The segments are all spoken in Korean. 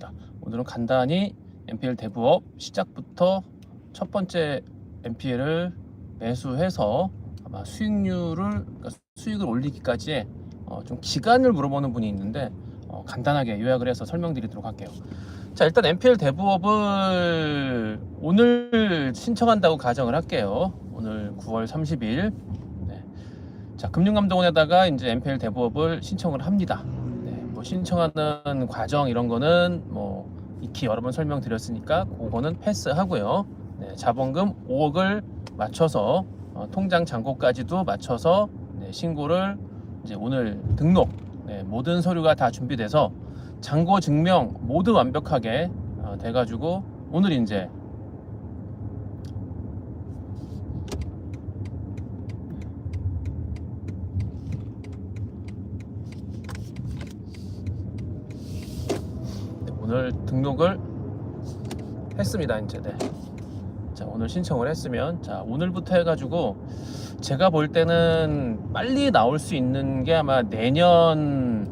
하겠습니다. 오늘은 간단히 NPL 대부업 시작부터 첫 번째 NPL을 매수해서 아마 수익률을 그러니까 수익을 올리기까지의 어, 좀 기간을 물어보는 분이 있는데 어, 간단하게 요약을 해서 설명드리도록 할게요. 자 일단 NPL 대부업을 오늘 신청한다고 가정을 할게요. 오늘 9월 30일. 네. 자 금융감독원에다가 이제 NPL 대부업을 신청을 합니다. 네, 뭐 신청하는 과정 이런 거는 뭐 익히 여러 번 설명드렸으니까 그거는 패스하고요. 네, 자본금 5억을 맞춰서 어, 통장 잔고까지도 맞춰서 네, 신고를 이제 오늘 등록 네, 모든 서류가 다 준비돼서 잔고 증명 모두 완벽하게 어, 돼가지고 오늘 이제 네, 오늘 등록을 했습니다 이제. 네. 자 오늘 신청을 했으면 자 오늘부터 해가지고 제가 볼 때는 빨리 나올 수 있는 게 아마 내년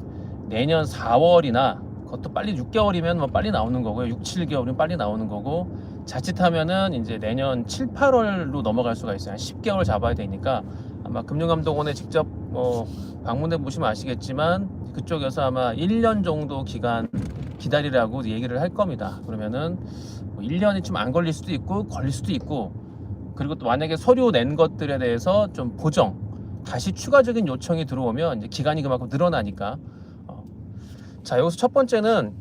내년 4월이나 그것도 빨리 6개월이면 뭐 빨리 나오는 거고요. 6, 7개월이면 빨리 나오는 거고 자칫하면은 이제 내년 7, 8월로 넘어갈 수가 있어요. 한 10개월 잡아야 되니까 아마 금융감독원에 직접 뭐 방문해 보시면 아시겠지만 그쪽에서 아마 1년 정도 기간 기다리라고 얘기를 할 겁니다 그러면은 뭐 1년이 좀 안 걸릴 수도 있고 걸릴 수도 있고 그리고 또 만약에 서류 낸 것들에 대해서 좀 보정 다시 추가적인 요청이 들어오면 이제 기간이 그만큼 늘어나니까 어. 자 여기서 첫 번째는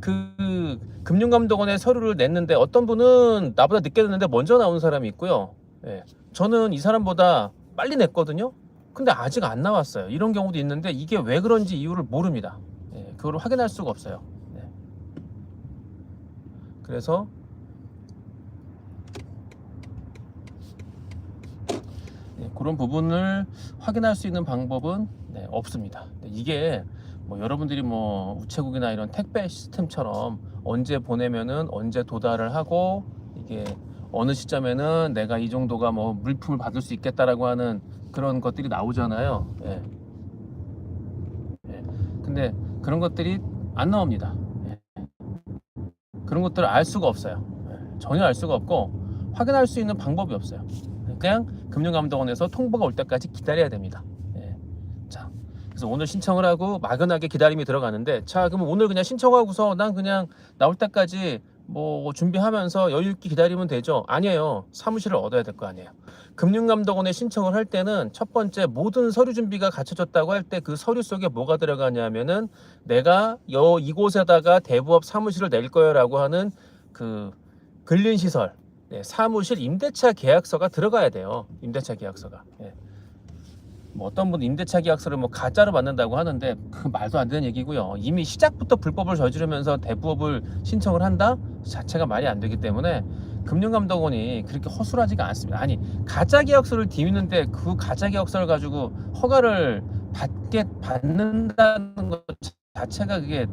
그 금융감독원에 서류를 냈는데 어떤 분은 나보다 늦게 냈는데 먼저 나온 사람이 있고요 예. 저는 이 사람보다 빨리 냈거든요 근데 아직 안 나왔어요 이런 경우도 있는데 이게 왜 그런지 이유를 모릅니다 예. 그걸 확인할 수가 없어요 네. 그래서 네, 그런 부분을 확인할 수 있는 방법은 네, 없습니다. 네, 이게 뭐 여러분들이 뭐 우체국이나 이런 택배 시스템처럼 언제 보내면은 언제 도달을 하고 이게 어느 시점에는 내가 이 정도가 뭐 물품을 받을 수 있겠다라고 하는 그런 것들이 나오잖아요. 예. 예. 근데 그런 것들이 안 나옵니다. 예. 그런 것들을 알 수가 없어요. 예. 전혀 알 수가 없고 확인할 수 있는 방법이 없어요. 그냥 금융감독원에서 통보가 올 때까지 기다려야 됩니다. 예. 자, 그래서 오늘 신청을 하고 막연하게 기다림이 들어가는데, 자, 그러면 오늘 그냥 신청하고서 난 그냥 나올 때까지 뭐 준비하면서 여유 있게 기다리면 되죠? 아니에요. 사무실을 얻어야 될 거 아니에요. 금융감독원에 신청을 할 때는 첫 번째 모든 서류 준비가 갖춰졌다고 할 때 그 서류 속에 뭐가 들어가냐면은 내가 여 이곳에다가 대부업 사무실을 낼 거야라고 하는 그 근린 시설 네, 사무실 임대차 계약서가 들어가야 돼요. 임대차 계약서가. 예. 뭐 어떤 분 임대차 계약서를 뭐 가짜로 만든다고 하는데 그 말도 안 되는 얘기고요. 이미 시작부터 불법을 저지르면서 대부업을 신청을 한다 자체가 말이 안 되기 때문에 금융감독원이 그렇게 허술하지가 않습니다. 아니 가짜 계약서를 뒤미는데 그 가짜 계약서를 가지고 허가를 받게 받는다는 것 자체가 그게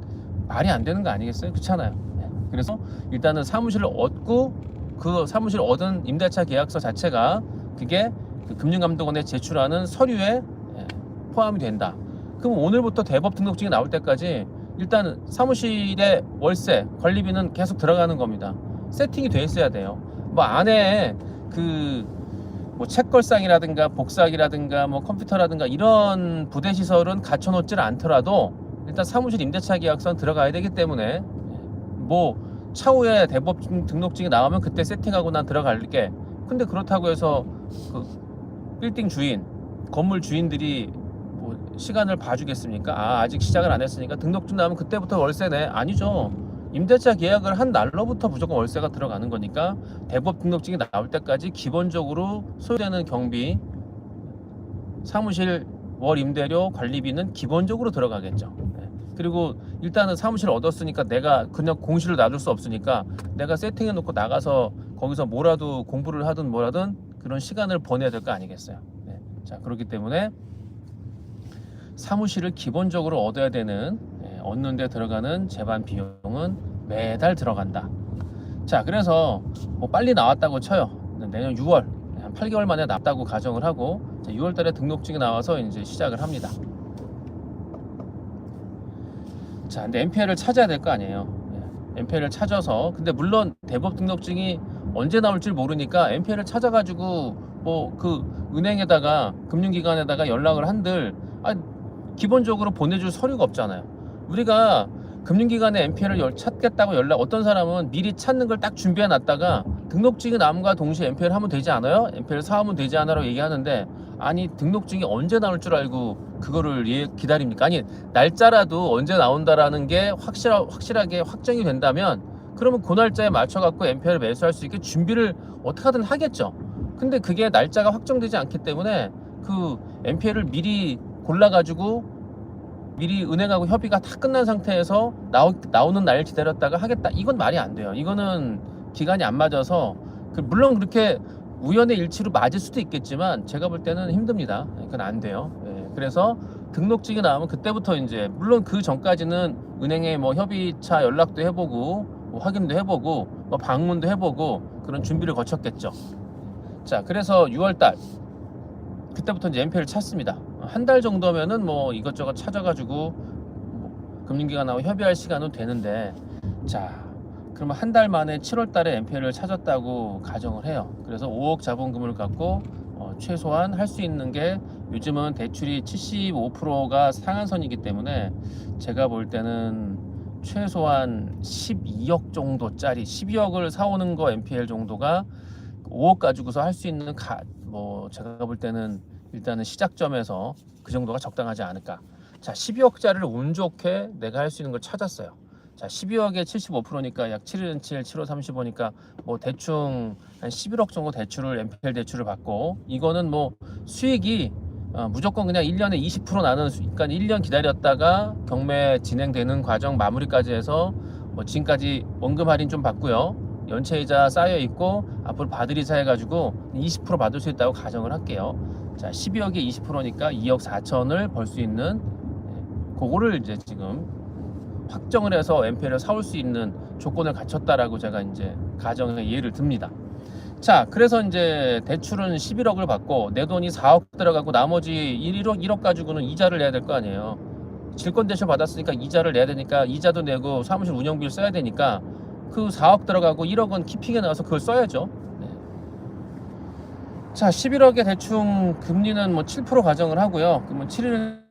말이 안 되는 거 아니겠어요? 그렇잖아요. 예. 그래서 일단은 사무실을 얻고 그 사무실 얻은 임대차 계약서 자체가 그게 그 금융감독원에 제출하는 서류에 예, 포함이 된다. 그럼 오늘부터 대법 등록증이 나올 때까지 일단 사무실의 월세, 관리비는 계속 들어가는 겁니다. 세팅이 돼 있어야 돼요. 뭐 안에 그뭐 책걸상이라든가 복사기라든가 뭐 컴퓨터라든가 이런 부대 시설은 갖춰놓지를 않더라도 일단 사무실 임대차 계약서는 들어가야 되기 때문에 뭐 차후에 대법 등록증이 나오면 그때 세팅하고 난 들어갈게. 근데 그렇다고 해서 그 빌딩 주인, 건물 주인들이 뭐 시간을 봐주겠습니까? 아 아직 시작을 안 했으니까 등록증 나오면 그때부터 월세네? 아니죠. 임대차 계약을 한 날로부터 무조건 월세가 들어가는 거니까 대법 등록증이 나올 때까지 기본적으로 소요되는 경비, 사무실 월 임대료, 관리비는 기본적으로 들어가겠죠. 네. 그리고 일단은 사무실 얻었으니까 내가 그냥 공실을 놔둘 수 없으니까 내가 세팅해 놓고 나가서 거기서 뭐라도 공부를 하든 뭐라든 그런 시간을 보내야 될 거 아니겠어요. 네. 자 그렇기 때문에 사무실을 기본적으로 얻어야 되는 네, 얻는 데 들어가는 재반 비용은 매달 들어간다. 자 그래서 뭐 빨리 나왔다고 쳐요. 내년 6월 한 8개월 만에 났다고 가정을 하고 6월 달에 등록증이 나와서 이제 시작을 합니다. 자, 근데 NPL을 찾아야 될 거 아니에요. 예. MPL을 찾아서 근데 물론 대법 등록증이 언제 나올 줄 모르니까 MPL을 찾아가지고 뭐 그 은행에다가 금융기관에다가 연락을 한들 아 기본적으로 보내줄 서류가 없잖아요. 우리가 금융기관에 MPL을 열- 찾겠다고 연락 어떤 사람은 미리 찾는 걸 딱 준비해 놨다가 등록증이 남과 동시에 MPL 하면 되지 않아요? MPL 사하면 되지 않아라고 얘기하는데 아니 등록증이 언제 나올 줄 알고 그거를 예- 기다립니까? 아니 날짜라도 언제 나온다라는 게 확실하, 확실하게 확정이 된다면 그러면 그 날짜에 맞춰 갖고 MPL을 매수할 수 있게 준비를 어떻게든 하겠죠. 근데 그게 날짜가 확정되지 않기 때문에 그 MPL을 미리 골라 가지고 미리 은행하고 협의가 다 끝난 상태에서 나오, 나오는 날 기다렸다가 하겠다. 이건 말이 안 돼요. 이거는 기간이 안 맞아서 그 물론 그렇게 우연의 일치로 맞을 수도 있겠지만 제가 볼 때는 힘듭니다. 그건 안 돼요. 예, 그래서 등록증이 나오면 그때부터 이제 물론 그 전까지는 은행에 뭐 협의차 연락도 해보고 뭐 확인도 해보고 뭐 방문도 해보고 그런 준비를 거쳤겠죠. 자, 그래서 6월달 그때부터 이제 MP를 찾습니다. 한 달 정도면은 뭐 이것저것 찾아가지고 뭐 금융기관하고 협의할 시간은 되는데 자 그러면 한 달 만에 7월달에 MPL을 찾았다고 가정을 해요. 그래서 5억 자본금을 갖고 어, 최소한 할 수 있는 게 요즘은 대출이 75%가 상한선이기 때문에 제가 볼 때는 최소한 12억 정도짜리 12억을 사오는 거 MPL 정도가 5억 가지고서 할 수 있는 가, 뭐 제가 볼 때는 일단은 시작점에서 그 정도가 적당하지 않을까. 자, 12억짜리를 운 좋게 내가 할 수 있는 걸 찾았어요. 자, 12억에 75%니까 약 7은 7, 7호 35니까 뭐 대충 한 11억 정도 대출을 MPL 대출을 받고 이거는 뭐 수익이 어, 무조건 그냥 1년에 20% 나는 수, 그러니까 1년 기다렸다가 경매 진행되는 과정 마무리까지 해서 뭐 지금까지 원금 할인 좀 받고요. 연체이자 쌓여 있고 앞으로 받을 이자 해가지고 20% 받을 수 있다고 가정을 할게요. 자, 12억에 20%니까 2억 4천을 벌 수 있는 예, 그거를 이제 지금 확정을 해서 MPL을 사올 수 있는 조건을 갖췄다라고 제가 이제 가정에 예를 듭니다. 자, 그래서 이제 대출은 11억을 받고 내 돈이 4억 들어가고 나머지 1억 1억 가지고는 이자를 내야 될 거 아니에요. 질권 대출 받았으니까 이자를 내야 되니까 이자도 내고 사무실 운영비를 써야 되니까 그 4억 들어가고 1억은 키핑에 나와서 그걸 써야죠. 네. 자, 11억의 대충 금리는 뭐 7% 가정을 하고요. 그러면 7일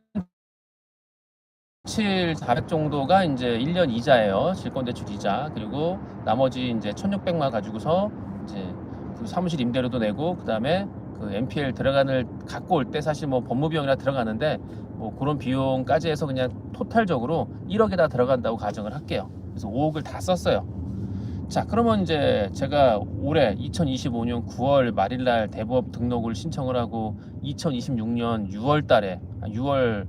7, 400 정도가 이제 1년 이자예요. 질권 대출 이자. 그리고 나머지 이제 1,600만 가지고서 이제 그 사무실 임대료도 내고 그다음에 그 MPL 들어가는 갖고 올 때 사실 뭐 법무 비용이나 들어가는데 뭐 그런 비용까지 해서 그냥 토탈적으로 1억에다 들어간다고 가정을 할게요. 그래서 5억을 다 썼어요. 자, 그러면 이제 제가 올해 2025년 9월 말일날 대법 등록을 신청을 하고 2026년 6월 달에 6월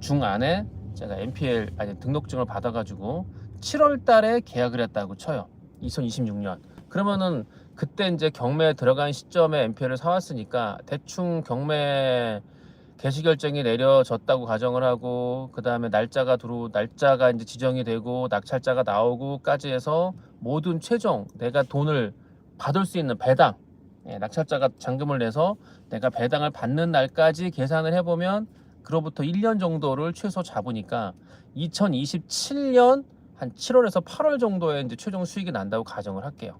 중 안에 제가 MPL 아니 등록증을 받아가지고 7월 달에 계약을 했다고 쳐요. 2026년. 그러면은 그때 이제 경매에 들어간 시점에 MPL을 사왔으니까 대충 경매 개시 결정이 내려졌다고 가정을 하고 그 다음에 날짜가 들어 날짜가 이제 지정이 되고 낙찰자가 나오고까지 해서 모든 최종 내가 돈을 받을 수 있는 배당 예, 낙찰자가 잔금을 내서 내가 배당을 받는 날까지 계산을 해보면 그로부터 1년 정도를 최소 잡으니까 2027년 한 7월에서 8월 정도에 이제 최종 수익이 난다고 가정을 할게요.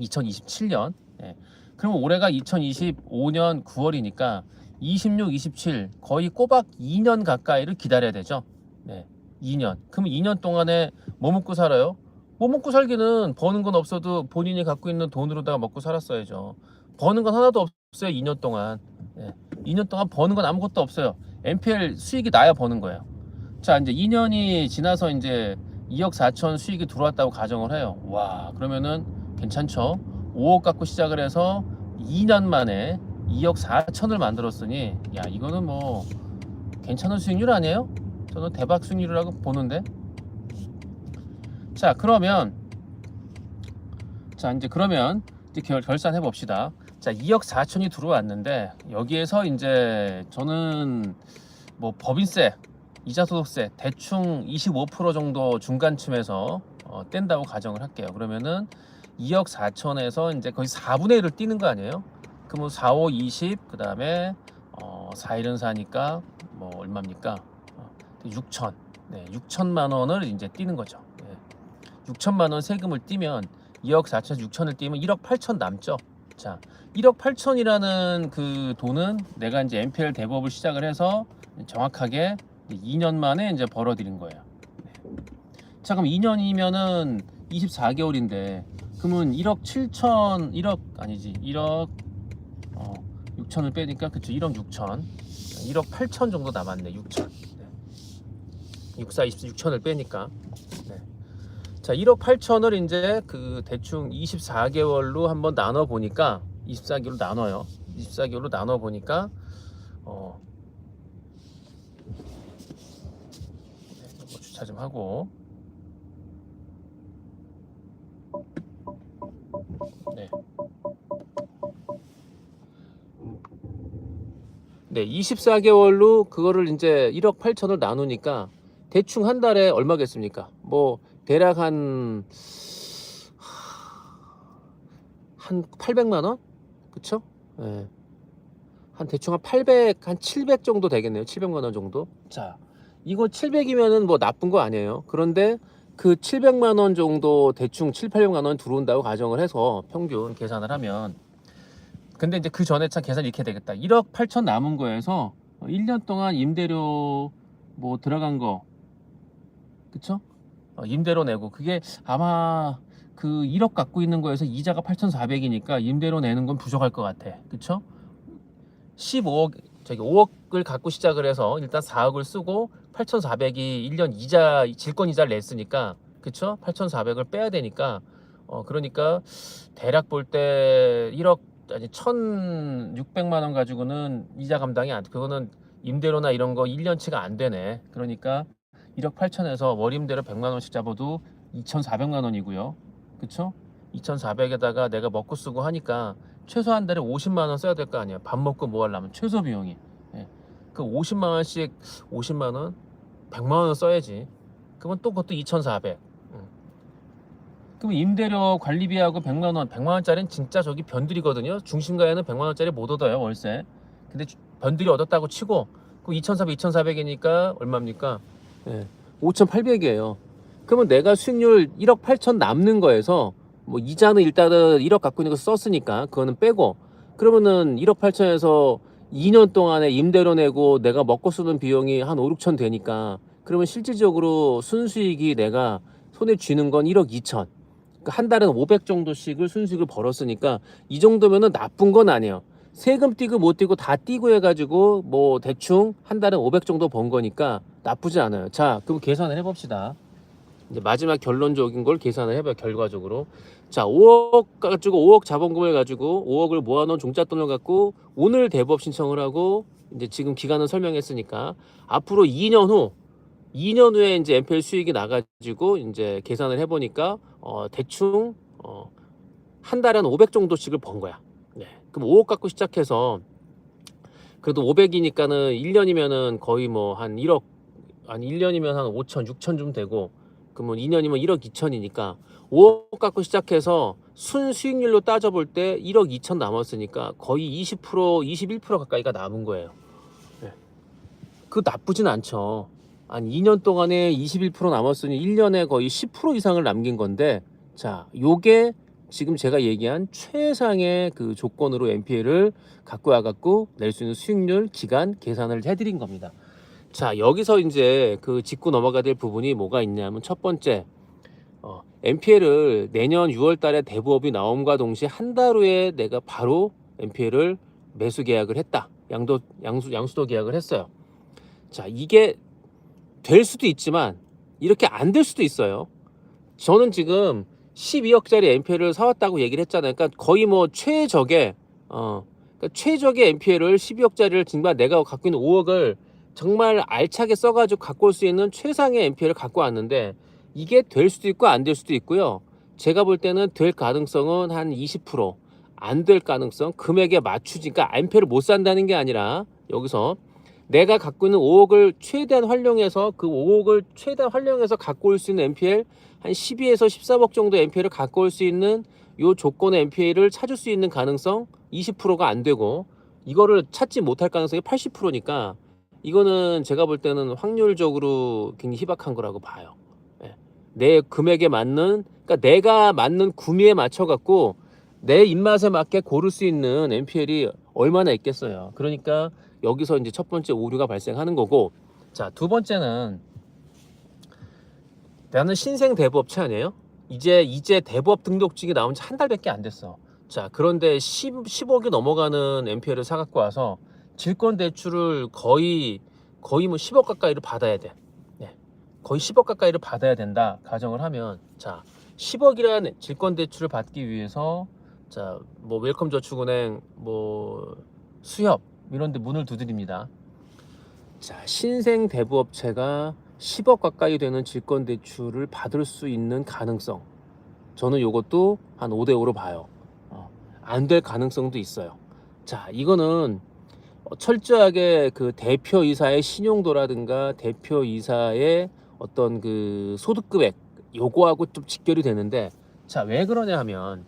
2027년. 예. 그러면 올해가 2025년 9월이니까 26, 27 거의 꼬박 2년 가까이를 기다려야 되죠. 네. 2년. 그러면 2년 동안에 뭐 먹고 살아요? 뭐 먹고 살기는 버는 건 없어도 본인이 갖고 있는 돈으로다가 먹고 살았어야죠. 버는 건 하나도 없어요. 2년 동안. 예. 2년 동안 버는 건 아무것도 없어요. MPL 수익이 나야 버는 거예요. 자, 이제 2년이 지나서 이제 2억 4천 수익이 들어왔다고 가정을 해요. 와, 그러면은 괜찮죠? 5억 갖고 시작을 해서 2년 만에 2억 4천을 만들었으니, 야, 이거는 뭐 괜찮은 수익률 아니에요? 저는 대박 수익률이라고 보는데. 자, 그러면 자, 이제 그러면 이제 결, 결산해 봅시다. 자, 2억 4천이 들어왔는데 여기에서 이제 저는 뭐 법인세, 이자 소득세 대충 25% 정도 중간쯤에서 어, 뗀다고 가정을 할게요. 그러면은 2억 4천에서 이제 거의 4분의 1을 띄는 거 아니에요? 그러면 4, 5, 20, 그 다음에 어, 4, 1은 4니까 뭐 얼마입니까? 어, 6천. 네, 6천만 원을 이제 띄는 거죠. 네. 6천만 원 세금을 떼면 2억 4천 6천을 떼면 1억 8천 남죠. 자, 1억 8천이라는 그 돈은 내가 이제 NPL 대법을 시작을 해서 정확하게 2년 만에 이제 벌어들인 거예요. 네. 자, 그럼 2년이면은 24개월인데 그러면 1억 7천 1억 아니지 1억 어, 6천을 빼니까 그쵸 1억 6천. 1억 8천 정도 남았네 6천. 네. 64 20 6천을 빼니까. 네. 자 1억 8천을 이제 그 대충 24개월로 한번 나눠 보니까 24개월로 나눠요. 24개월로 나눠 보니까 어 네, 주차 좀 하고 네, 24개월로 그거를 이제 1억 8천을 나누니까 대충 한 달에 얼마겠습니까? 뭐 대략 한, 한 800만 원? 그쵸? 예. 한 대충 한 800, 한 700 정도 되겠네요. 700만 원 정도. 자, 이거 700이면은 뭐 나쁜 거 아니에요. 그런데 그 700만 원 정도 대충 7, 800만 원 들어온다고 가정을 해서 평균 계산을 하면 근데 이제 그 전에 참 계산 이렇게 되겠다. 1억 8천 남은 거에서 1년 동안 임대료 뭐 들어간 거 그쵸? 어, 임대료 내고 그게 아마 그 1억 갖고 있는 거에서 이자가 8,400이니까 임대료 내는 건 부족할 것 같아. 그쵸? 15억 저기 5억을 갖고 시작을 해서 일단 4억을 쓰고 8,400이 1년 이자 질권 이자를 냈으니까 그쵸? 8,400을 빼야 되니까 어 그러니까 대략 볼 때 1억 아니 1,600만 원 가지고는 이자 감당이 안 돼. 그거는 임대료나 이런 거 1년치가 안 되네. 그러니까 1억 8천에서 월 임대로 100만 원씩 잡아도 2,400만 원이고요. 그쵸? 2,400에다가 내가 먹고 쓰고 하니까 최소 한 달에 50만 원 써야 될 거 아니야. 밥 먹고 뭐 하려면 최소 비용이. 예. 그 50만 원씩 50만 원, 100만 원 써야지. 그러면 또 그것도 2,400. 응. 그럼 임대료 관리비하고 100만 원, 100만 원짜리는 진짜 저기 변들이거든요. 중심가에는 100만 원짜리 못 얻어요, 월세. 근데 주- 변들이 얻었다고 치고 그 2,400, 2,400이니까 얼마입니까? 예. 5,800이에요. 그러면 내가 수익률 1억 8천 남는 거에서 뭐 이자는 일단은 1억 갖고 있는 거 썼으니까 그거는 빼고 그러면은 1억 8천에서 2년 동안에 임대료 내고 내가 먹고 쓰는 비용이 한 5, 6천 되니까 그러면 실질적으로 순수익이 내가 손에 쥐는 건 1억 2천 그러니까 한 달은 500 정도씩을 순수익을 벌었으니까 이 정도면은 나쁜 건 아니에요. 세금 띄고 못 띄고 다 띄고 해가지고 뭐 대충 한 달은 500 정도 번 거니까 나쁘지 않아요. 자 그럼 계산을 해봅시다. 이제 마지막 결론적인 걸 계산을 해봐요 결과적으로. 자 5억 가지고 5억 자본금을 가지고 5억을 모아놓은 종잣돈을 갖고 오늘 대법 신청을 하고 이제 지금 기간을 설명했으니까 앞으로 2년 후 2년 후에 이제 NPL 수익이 나가지고 이제 계산을 해보니까 어 대충 어 한 달에 한 500 정도씩을 번 거야. 네. 그럼 5억 갖고 시작해서 그래도 500이니까는 1년이면은 거의 뭐 한 1억 한 1년이면 한 5천 6천 좀 되고 그러면 2년이면 1억 2천이니까 5억 갖고 시작해서 순 수익률로 따져볼 때 1억 2천 남았으니까 거의 20% 21% 가까이가 남은 거예요. 네. 그 나쁘진 않죠. 한 2년 동안에 21% 남았으니 1년에 거의 10% 이상을 남긴 건데 자, 요게 지금 제가 얘기한 최상의 그 조건으로 NPL을 갖고 와갖고 낼 수 있는 수익률 기간 계산을 해드린 겁니다. 자, 여기서 이제 그 짚고 넘어가야 될 부분이 뭐가 있냐면 첫 번째, 어, NPL을 내년 6월 달에 대부업이 나옴과 동시에 한 달 후에 내가 바로 NPL을 매수 계약을 했다. 양도, 양수, 양수도 계약을 했어요. 자, 이게 될 수도 있지만 이렇게 안 될 수도 있어요. 저는 지금 12억짜리 NPL을 사왔다고 얘기를 했잖아요. 그러니까 거의 뭐 최적의 어 그러니까 최적의 NPL을 12억짜리를 정말 내가 갖고 있는 5억을 정말 알차게 써가지고 갖고 올 수 있는 최상의 NPL을 갖고 왔는데 이게 될 수도 있고 안 될 수도 있고요. 제가 볼 때는 될 가능성은 한 20%안 될 가능성 금액에 맞추지 그러니까 NPL을 못 산다는 게 아니라 여기서 내가 갖고 있는 5억을 최대한 활용해서 그 5억을 최대한 활용해서 갖고 올 수 있는 NPL 한 12에서 13억 정도 NPL을 갖고 올 수 있는 요 조건의 NPL을 찾을 수 있는 가능성 20%가 안 되고 이거를 찾지 못할 가능성이 80%니까 이거는 제가 볼 때는 확률적으로 굉장히 희박한 거라고 봐요. 예. 내 금액에 맞는 그러니까 내가 맞는 구미에 맞춰 갖고 내 입맛에 맞게 고를 수 있는 NPL이 얼마나 있겠어요. 그러니까 여기서 이제 첫 번째 오류가 발생하는 거고 자, 두 번째는 나는 신생 대부업체 아니에요? 이제 이제 대부업 등록증이 나온 지 한 달밖에 안 됐어. 자, 그런데 10, 10억이 넘어가는 NPL을 사 갖고 와서 질권 대출을 거의 거의 뭐 10억 가까이를 받아야 돼. 네. 거의 10억 가까이를 받아야 된다. 가정을 하면 자, 10억이라는 질권 대출을 받기 위해서 자, 뭐 웰컴 저축은행 뭐 수협 이런 데 문을 두드립니다. 자, 신생 대부업체가 10억 가까이 되는 질권 대출을 받을 수 있는 가능성. 저는 이것도 한 5대 5로 봐요. 안될 가능성도 있어요. 자, 이거는 어, 철저하게 그 대표이사의 신용도라든가 대표이사의 어떤 그 소득금액 요거하고 좀 직결이 되는데 자, 왜 그러냐 하면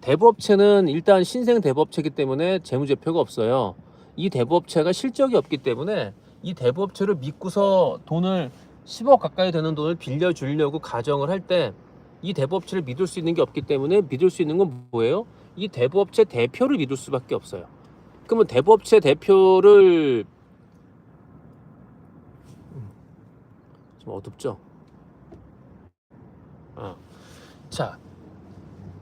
대부업체는 일단 신생 대부업체이기 때문에 재무제표가 없어요. 이 대부업체가 실적이 없기 때문에 이 대부업체를 믿고서 돈을 10억 가까이 되는 돈을 빌려주려고 가정을 할 때 이 대부업체를 믿을 수 있는 게 없기 때문에 믿을 수 있는 건 뭐예요? 이 대부업체 대표를 믿을 수밖에 없어요. 그러면 대부업체 대표를 음, 좀 어둡죠? 아, 자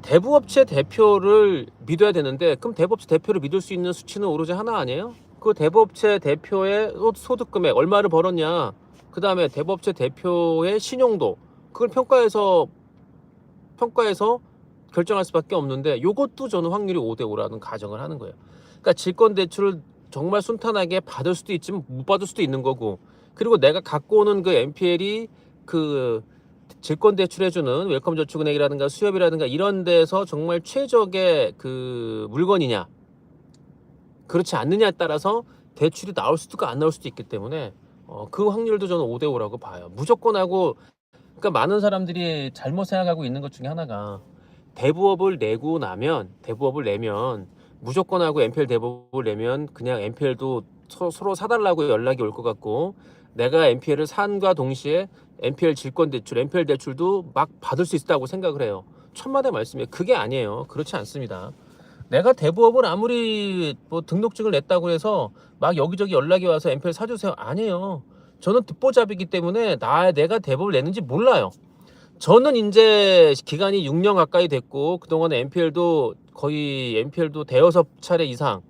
대부업체 대표를 믿어야 되는데 그럼 대부업체 대표를 믿을 수 있는 수치는 오로지 하나 아니에요? 그 대부업체 대표의 소- 소득금액 얼마를 벌었냐 그 다음에 대부업체 대표의 신용도 그걸 평가해서 평가해서 결정할 수밖에 없는데 요것도 저는 확률이 5대 5라는 가정을 하는 거예요. 그러니까 질권 대출을 정말 순탄하게 받을 수도 있지만 못 받을 수도 있는 거고 그리고 내가 갖고 오는 그 NPL이 그 질권 대출해주는 웰컴 저축은행이라든가 수협이라든가 이런 데서 정말 최적의 그 물건이냐 그렇지 않느냐에 따라서 대출이 나올 수도 안 나올 수도 있기 때문에 어, 그 확률도 저는 5대 5라고 봐요. 무조건 하고 그러니까 많은 사람들이 잘못 생각하고 있는 것 중에 하나가 대부업을 내고 나면 대부업을 내면 무조건 하고 NPL 대부업을 내면 그냥 NPL도 서 로 사달라고 연락이 올 것 같고 내가 NPL을 산과 동시에 NPL 질권 대출, NPL 대출도 막 받을 수 있다고 생각을 해요. 천만의 말씀이에요. 그게 아니에요. 그렇지 않습니다. 내가 대부업을 아무리 뭐 등록증을 냈다고 해서 막 여기저기 연락이 와서 NPL 사주세요. 아니에요. 저는 듣보잡이기 때문에 나 내가 대부업을 냈는지 몰라요. 저는 이제 기간이 6년 가까이 됐고 그동안 NPL도 거의 NPL도 대여섯 차례 이상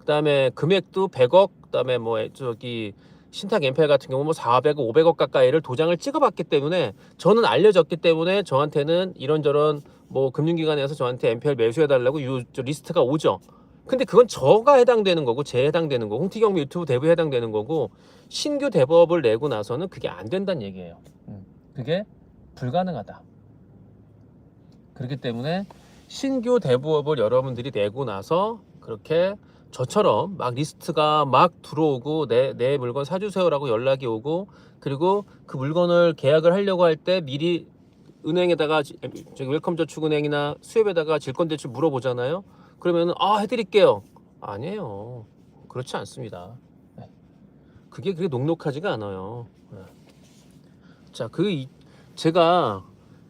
그다음에 금액도 100억 그다음에 뭐 저기 신탁 NPL 같은 경우 뭐 400억 500억 가까이를 도장을 찍어봤기 때문에 저는 알려졌기 때문에 저한테는 이런저런 뭐 금융기관에서 저한테 NPL 매수해달라고 유, 저 리스트가 오죠. 근데 그건 저가 해당되는 거고 제 해당되는 거고 홍티경미 유튜브 대부에 해당되는 거고 신규 대법을 내고 나서는 그게 안 된다는 얘기예요. 음, 그게 불가능하다. 그렇기 때문에 신규 대부업을 여러분들이 내고 나서 그렇게 저처럼 막 리스트가 막 들어오고 내, 내 물건 사주세요라고 연락이 오고 그리고 그 물건을 계약을 하려고 할 때 미리 은행에다가 지- 저기 웰컴 저축은행이나 수협에다가 질권대출 물어보잖아요. 그러면 아 해드릴게요. 아니에요. 그렇지 않습니다. 네. 그게 그게 녹록하지가 않아요. 네. 자, 그 이- 제가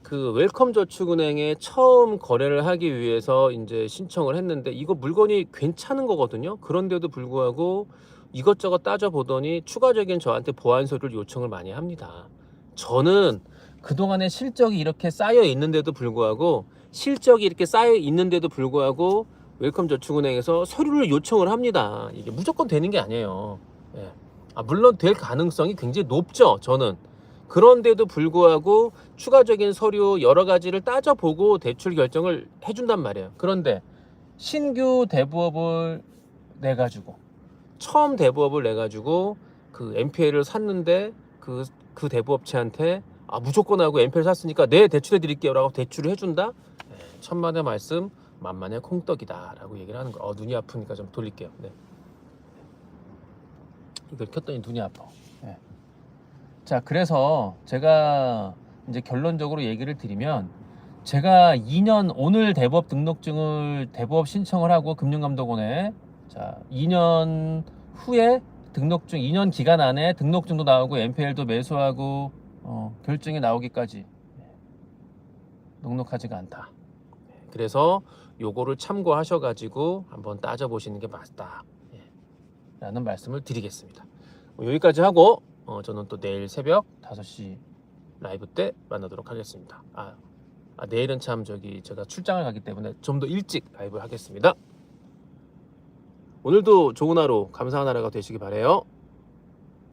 그 웰컴 저축은행에 처음 거래를 하기 위해서 이제 신청을 했는데 이거 물건이 괜찮은 거거든요. 그런데도 불구하고 이것저것 따져 보더니 추가적인 저한테 보안 서류를 요청을 많이 합니다. 저는 그동안에 실적이 이렇게 쌓여 있는데도 불구하고 실적이 이렇게 쌓여 있는데도 불구하고 웰컴 저축은행에서 서류를 요청을 합니다. 이게 무조건 되는 게 아니에요. 예. 아, 물론 될 가능성이 굉장히 높죠. 저는 그런데도 불구하고 추가적인 서류 여러 가지를 따져보고 대출 결정을 해준단 말이에요. 그런데 신규 대부업을 내 가지고 처음 대부업을 내 가지고 그 NPL을 샀는데 그, 그 대부업체한테 아 무조건 하고 NPL 샀으니까 네 대출해 드릴게요 라고 대출을 해준다. 네, 천만의 말씀 만만의 콩떡이다 라고 얘기를 하는 거. 어 눈이 아프니까 좀 돌릴게요. 네. 이걸 켰더니 눈이 아파. 네. 자, 그래서 제가 이제 결론적으로 얘기를 드리면 제가 2년 오늘 대부업 등록증을 대부업 신청을 하고 금융감독원에 자, 2년 후에 등록증 2년 기간 안에 등록증도 나오고 NPL도 매수하고 어, 결정이 나오기까지 넉넉하지가 않다. 그래서 요거를 참고하셔가지고 한번 따져보시는 게 맞다. 예. 라는 말씀을 드리겠습니다. 뭐 여기까지 하고 어, 저는 또 내일 새벽 5시 라이브 때 만나도록 하겠습니다. 아, 아, 내일은 참 저기 제가 출장을 가기 때문에 좀 더 일찍 라이브 하겠습니다. 오늘도 좋은 하루 감사한 하루가 되시기 바래요.